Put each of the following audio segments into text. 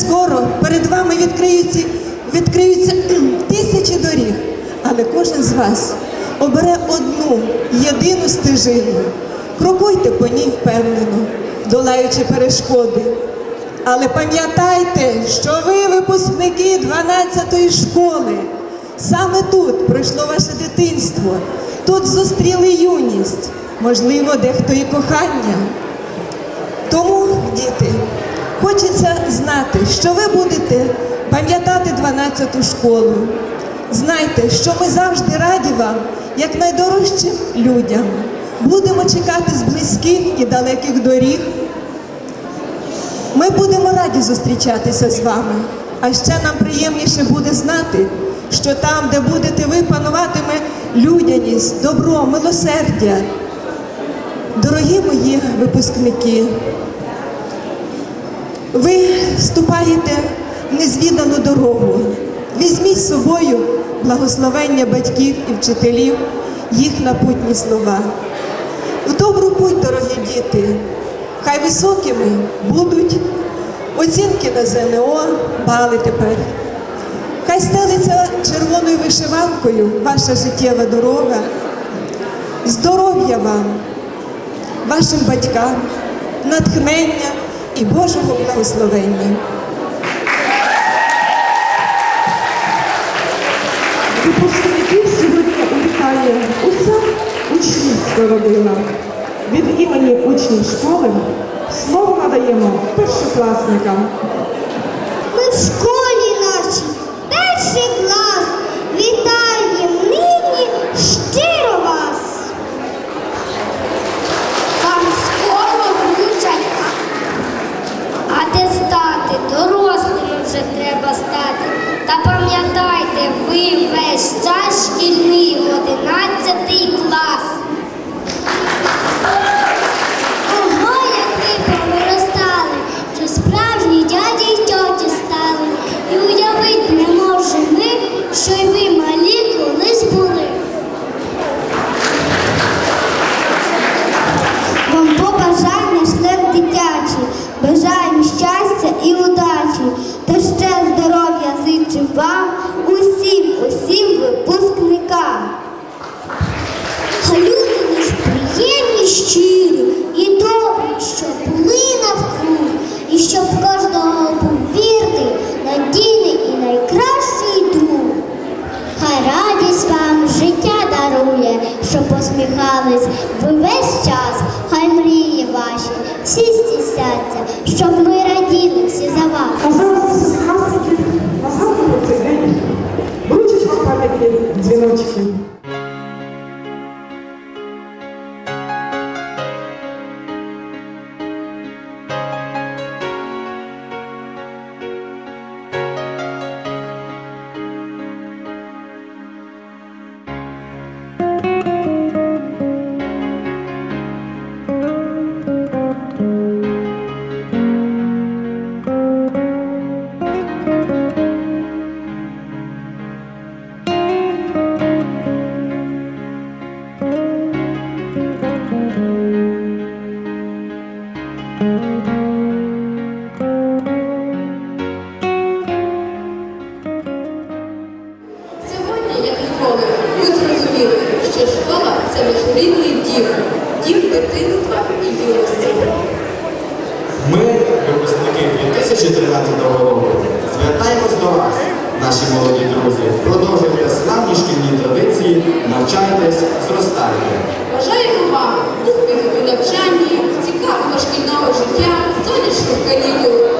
скоро перед вами відкриються, відкриються тисячі доріг, але кожен з вас обере одну єдину стежину. Крокуйте по ній впевнено, долаючи перешкоди. Але пам'ятайте, що ви випускники 12-ї школи. Саме тут пройшло ваше дитинство, тут зустріли юність, можливо, дехто і кохання. Тому, діти, хочеться знати, що ви будете пам'ятати 12-ту школу. Знайте, що ми завжди раді вам, як найдорожчим людям. Будемо чекати з близьких і далеких доріг. Ми будемо раді зустрічатися з вами. А ще нам приємніше буде знати, що там, де будете ви, пануватиме людяність, добро, милосердя. Дорогі мої випускники, ви ступаєте в незвідану дорогу. Візьміть з собою благословення батьків і вчителів, їх напутні слова. В добру путь, дорогі діти, хай високими будуть оцінки на ЗНО, бали тепер. Хай стелиться червоною вишиванкою ваша життєва дорога. Здоров'я вам, вашим батькам, натхнення і Божого благословення. Випускників сьогодні вітає уся учнівська родина. Від імені учнів школи слово надаємо першокласникам. Ми в школі 多几分钟 славні традиції, навчайтесь, зростайте. Бажаємо вам успіхів у навчанні, цікавого шкільного життя, сонячних канікул.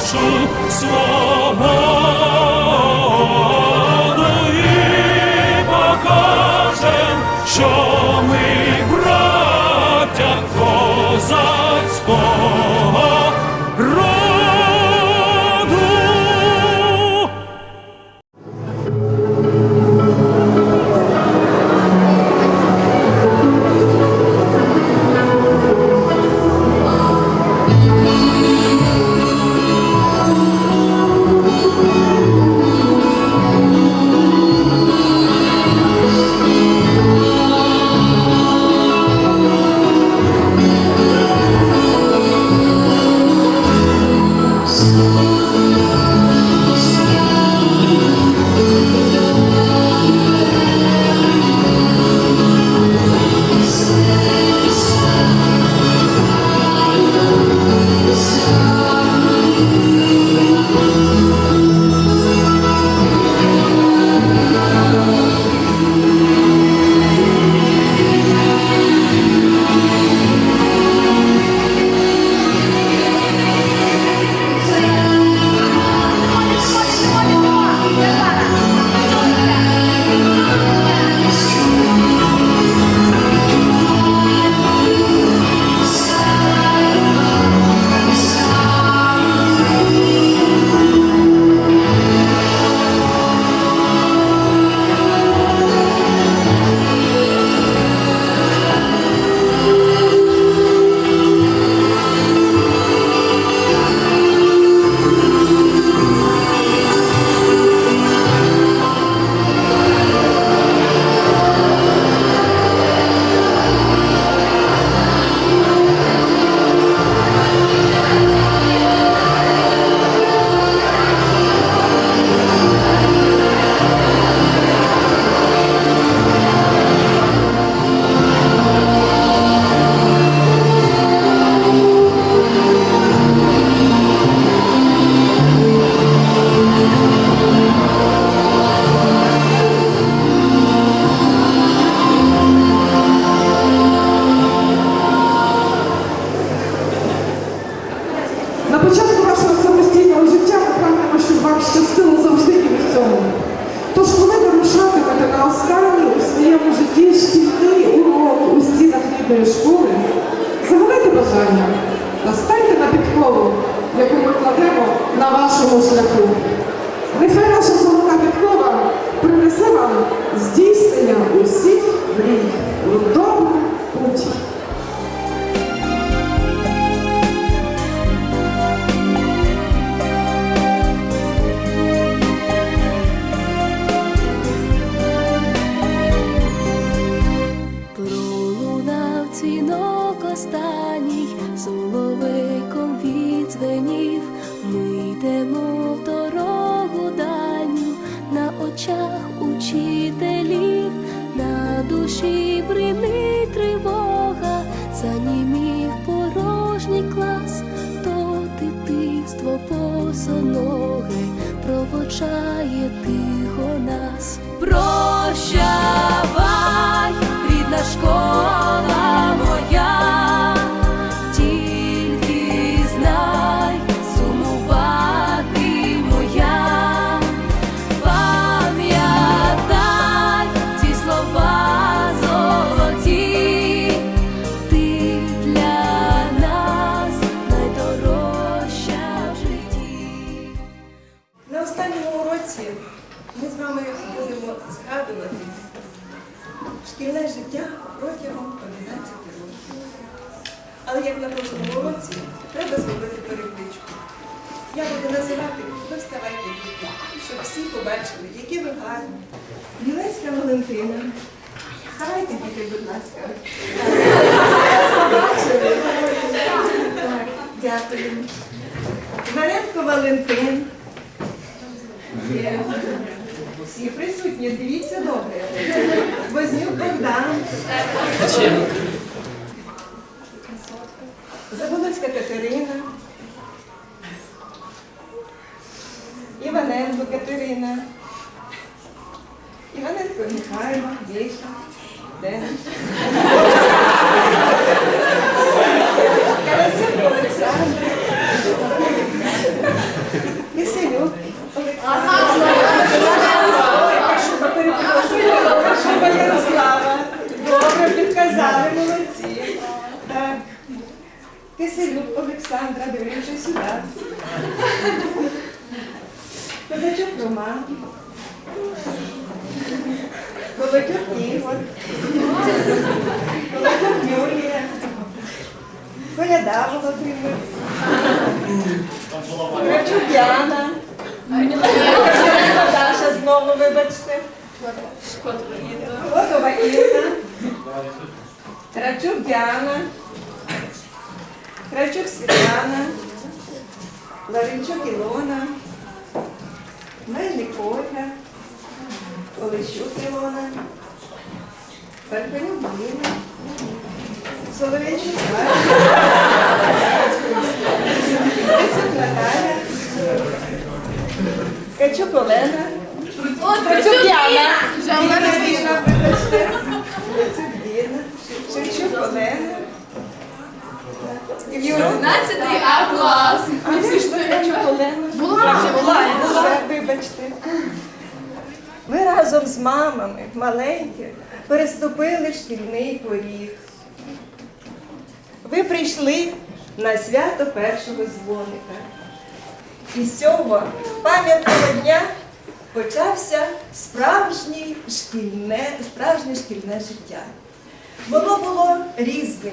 наша слава. здійснення усіх мрій у. Пролунав дзвінок останній соловиком відзвенів, ми йдемо в дорогу дальню на очах. Вчителів на душі бринить тривога, занімів порожній клас, то дитинство босоноге провочає тихо нас. Прощавай, рідна школа. Які ви гарні. Білецька Валентина. Вставайте, діти, будь ласка. Дякую. Варенко Валентин. Є. Всі присутні, дивіться добре. Вознюк Богдан. Заболоцька Катерина. Іваненко Катерина. Іваненко Михайло, Міша, Денис. Карасенко Олександр. Киселюк Олександр. Ой, Кашуба, перепрошую. Кашуба Ярослава. Добре, підказали, молодці. Так. Киселюк Олександра, дивимося сюди. Козачок Роман. Колотюк Ігор. Юлія. Коляда Володимир. Грачук Яна. Даша знову, вибачте. Котова Інна. Трачук Діана. Крачук Світлана. Ларинчук Ілона. Мельник Ольга. Олещук Ілона. Парфенюк Діна. Соловейчук Грицюк Наталя. Качук Олена. Трачук Яна. Діна, Діна, вибачте. Трачук Діна. Шевчук Олена. Юра. 15 А клас. Олена. Була, була, була. Вибачте. Ми разом з мамами, маленькі, переступили шкільний поріг. Ви прийшли на свято першого дзвоника. І з цього пам'ятного дня почався справжнє шкільне, справжнє шкільне життя. Воно було різне.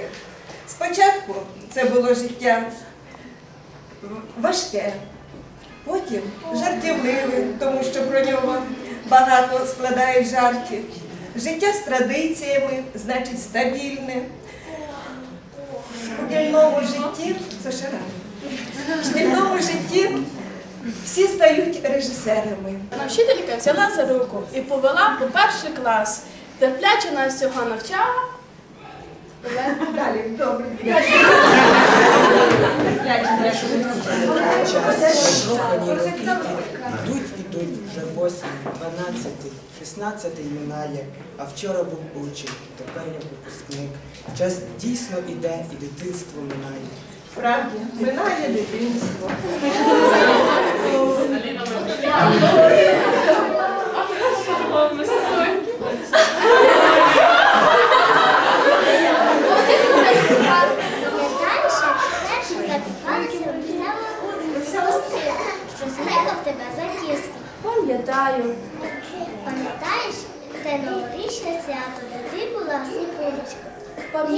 Спочатку це було життя важке, потім жартівливе, тому що про нього багато складають жартів. Життя з традиціями, значить стабільне. В шкільному житті це ще рано. В шкільному житті всі стають режисерами. Вона вчителька взяла за руку і повела по перший клас. Терпляче нас всього навчала. Далі, добре. Роки йдуть, ідуть, вже 8, 12, 16 минає, а вчора був учень, тепер я випускник. Час дійсно іде і дитинство минає. Справді, минає дитинство.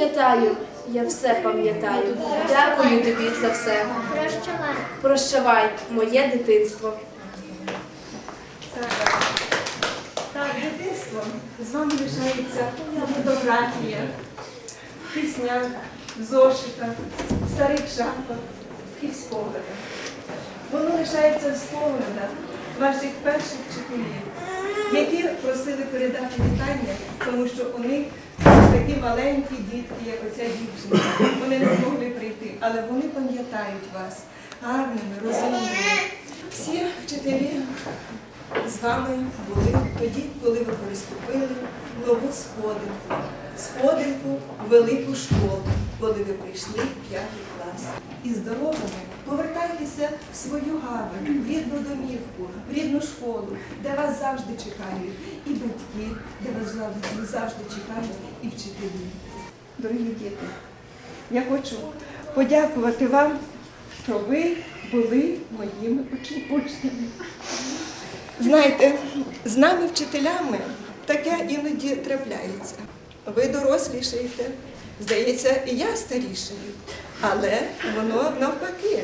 Пам'ятаю, я все пам'ятаю. Дякую тобі за все. Прощавай. Прощавай, моє дитинство. Так, дитинство з вами лишається фотографія, пісня, зошита, старих шапках і в спогадах. Воно лишається в спогадах ваших перших вчителів, які просили передати вітання, тому що у них такі маленькі дітки, як оця дівчинка. Вони не змогли прийти, але вони пам'ятають вас гарними, розумними. Всі вчителі з вами були тоді, коли ви переступили нову сходинку. Сходинку в велику школу, коли ви прийшли в п'ятий клас. І здоровими повертайтеся в свою гавань, в рідну домівку, в рідну школу, де вас завжди чекають і батьки, де вас завжди, чекають і вчителі. Дорогі діти, я хочу подякувати вам, що ви були моїми учнями. Знаєте, з нами, вчителями, таке іноді трапляється. Ви дорослішаєте, Здається, і я старішаю, але воно навпаки.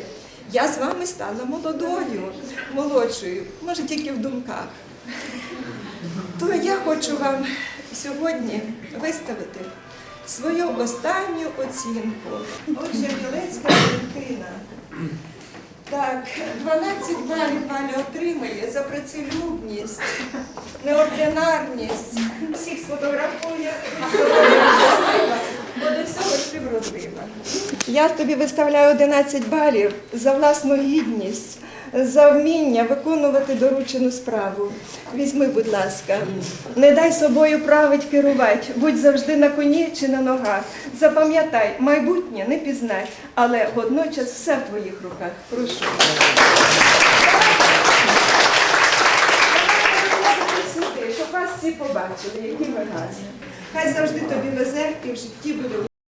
Я з вами стала молодою, молодшою, може тільки в думках. То я хочу вам сьогодні виставити свою останню оцінку. Отже, Білецька Валентина. Так, 12 балів Валя отримає за працелюбність, неординарність. Всіх сфотографує, Я тобі виставляю 11 балів за власну гідність, за вміння виконувати доручену справу. Візьми, будь ласка, не дай собою править керувати, будь завжди на коні чи на ногах. Запам'ятай, майбутнє не пізнай, але водночас все в твоїх руках. Прошу. Щоб вас всі побачили, які ви гарні. Хай завжди тобі везе і в житті буде.